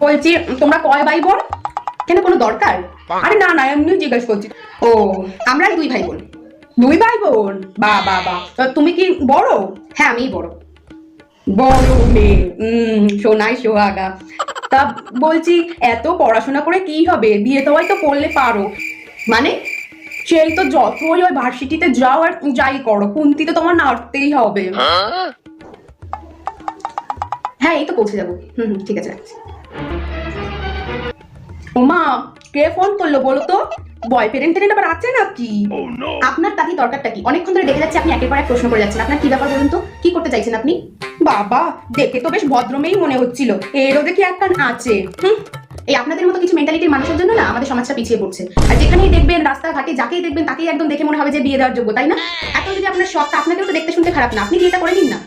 বলছি তোমরা কয় ভাই বোন? কেন কোনো দরকার? আরে না না এমনি জিজ্ঞেস করছি। ও আমরা দুই ভাই বোন। দুই ভাই বোন? বা বা বা। তা তুমি কি বড়? হ্যাঁ আমিই বড়। বড় মেয়ে। উম সোনাই সোহাগা। তা বলছি এত পড়াশোনা করে কি হবে? বিয়ে তো হয়তো করলে পারো। মানে সেই তো যতই ওই ভার্সিটিতে যাও আর যাই করো কুন্তিতে তোমার নাড়তেই হবে। হ্যাঁ এই তো পৌঁছে যাব। হুম হুম ঠিক আছে রাখছি। ওমা কে ফোন করল বলো তো? বয় পেরেন্ট টেরেন্ট আবার আছে নাকি? আপনার তাকে দরকারটা কি? অনেকক্ষণ ধরে দেখে যাচ্ছে আপনি একের পর এক প্রশ্ন করে যাচ্ছেন। আপনার কি ব্যাপার বলুন তো? কি করতে চাইছেন আপনি? বাবা দেখে তো বেশ ভদ্রমেই মনে হচ্ছিল। এরও দেখি একটা আছে। হুম এই আপনাদের মতো কিছু মেন্টালিটির মানুষের জন্য না আমাদের সমাজটা পিছিয়ে পড়ছে। আর যেখানেই দেখবেন রাস্তাঘাটে যাকেই দেখবেন তাকেই একদম দেখে মনে হবে যে বিয়ে দেওয়ার যোগ্য তাই না? এত যদি আপনার শখ আপনাকেও তো দেখতে শুনতে খারাপ না। আপনি বিয়েটা করে নিন না?